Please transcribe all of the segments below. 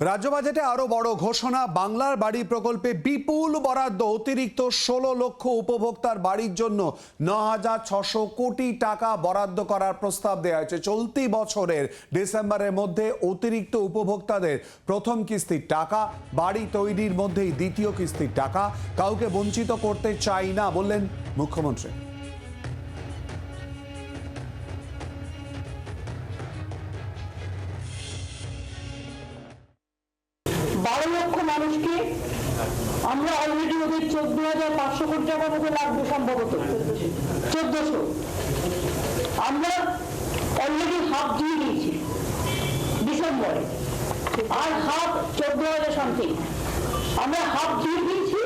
রাজ্য বাজেটে আরও বড় ঘোষণা, বাংলার বাড়ি প্রকল্পে বিপুল বরাদ্দ অতিরিক্ত ষোলো লক্ষ উপভোক্তার বাড়ির জন্য ন হাজার ছশো কোটি টাকা বরাদ্দ করার প্রস্তাব দেওয়া হয়েছে। চলতি বছরের ডিসেম্বরের মধ্যে অতিরিক্ত উপভোক্তাদের প্রথম কিস্তির টাকা, বাড়ি তৈরির মধ্যেই দ্বিতীয় কিস্তির টাকা, কাউকে বঞ্চিত করতে চাই না বললেন মুখ্যমন্ত্রী। বারো লক্ষ মানুষকে আমরা অলরেডি ওদের চোদ্দ হাজার পাঁচশো কোটি টাকার মতো লাগবে সম্ভবত। চোদ্দশো। আমরা অলরেডি হাফ দিয়ে দিয়েছি ডিসেম্বরে। আর হাফ চোদ্দ হাজার সামথিং আমরা হাফ দিয়ে দিয়েছি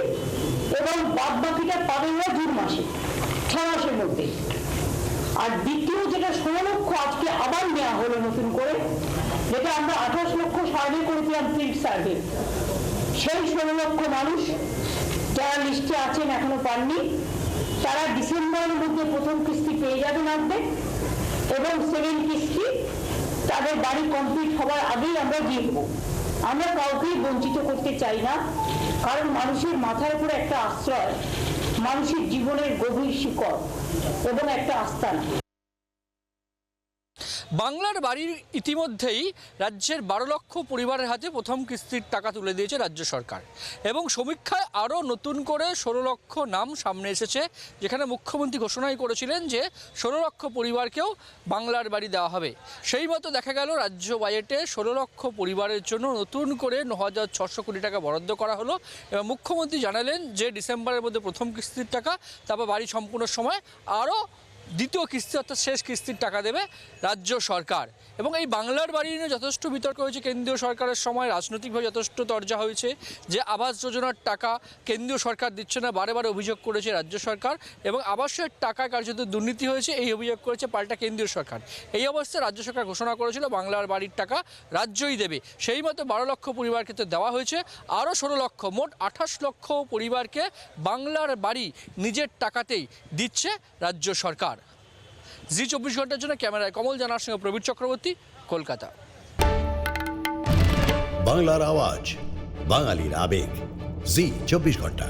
এবং বাদ বাকিটা পাবেন না জুন মাসে, ছ মাসের মধ্যে। আর দ্বিতীয় যেটা ষোলো লক্ষ আজকে আবার নেওয়া হলো নতুন করে যেটা আমরা আঠাশ লক্ষ সার্ভে করেছিলাম ফিল্ড সার্ভে সেই ষোলো লক্ষ মানুষ যারা লিস্টে আছেন, এখনও পাননি, তারা ডিসেম্বরের মধ্যে প্রথম কিস্তি পেয়ে যাবেন অর্ধেক এবং সেকেন্ড কিস্তি তাদের বাড়ি কমপ্লিট হওয়ার আগেই আমরা দিয়ে দেবো। আমরা কাউকেই বঞ্চিত করতে চাই না, কারণ মানুষের মাথার উপরে একটা আশ্রয়, মানুষের জীবনের গভীর শিকড় এবং একটা আস্থানা। বাংলার বাড়ির ইতিমধ্যেই রাজ্যের বারো লক্ষ পরিবারের হাতে প্রথম কিস্তির টাকা তুলে দিয়েছে রাজ্য সরকার। এবং সমীক্ষায় আরও নতুন করে ষোলো লক্ষ নাম সামনে এসেছে, যেখানে মুখ্যমন্ত্রী ঘোষণাই করেছিলেন যে ষোলো লক্ষ পরিবারকেও বাংলার বাড়ি দেওয়া হবে। সেই মতো দেখা গেল রাজ্য বাজেটে ষোলো লক্ষ পরিবারের জন্য নতুন করে ন হাজার ছশো কোটি টাকা বরাদ্দ করা হলো। এবং মুখ্যমন্ত্রী জানালেন যে ডিসেম্বরের মধ্যে প্রথম কিস্তির টাকা, তারপর বাড়ি সম্পূর্ণ সময় আরও দ্বিতীয় কিস্তি অর্থাৎ শেষ কিস্তির টাকা দেবে রাজ্য সরকার। এবং এই বাংলার বাড়ি নিয়ে যথেষ্ট বিতর্ক হয়েছে। কেন্দ্রীয় সরকারের সময় রাজনৈতিকভাবে যথেষ্ট তর্জা হয়েছে যে আবাস যোজনার টাকা কেন্দ্রীয় সরকার দিচ্ছে না, বারে বারে অভিযোগ করেছে রাজ্য সরকার এবং আবাসের টাকা কার্যত দুর্নীতি হয়েছে, এই অভিযোগ করেছে পাল্টা কেন্দ্রীয় সরকার। এই অবস্থায় রাজ্য সরকার ঘোষণা করেছিল, বাংলার বাড়ির টাকা রাজ্যই দেবে। সেই মতো বারো লক্ষ পরিবার ক্ষেত্রে দেওয়া হয়েছে, আরও ষোলো লক্ষ, মোট আঠাশ লক্ষ পরিবারকে বাংলার বাড়ি নিজের টাকাতেই দিচ্ছে রাজ্য সরকার। জি চব্বিশ ঘণ্টার জন্য ক্যামেরায় কমল জানার সঙ্গে প্রবীর চক্রবর্তী, কলকাতা। বাংলার আওয়াজ, বাঙালির আবেগ। জি চব্বিশ ঘণ্টা।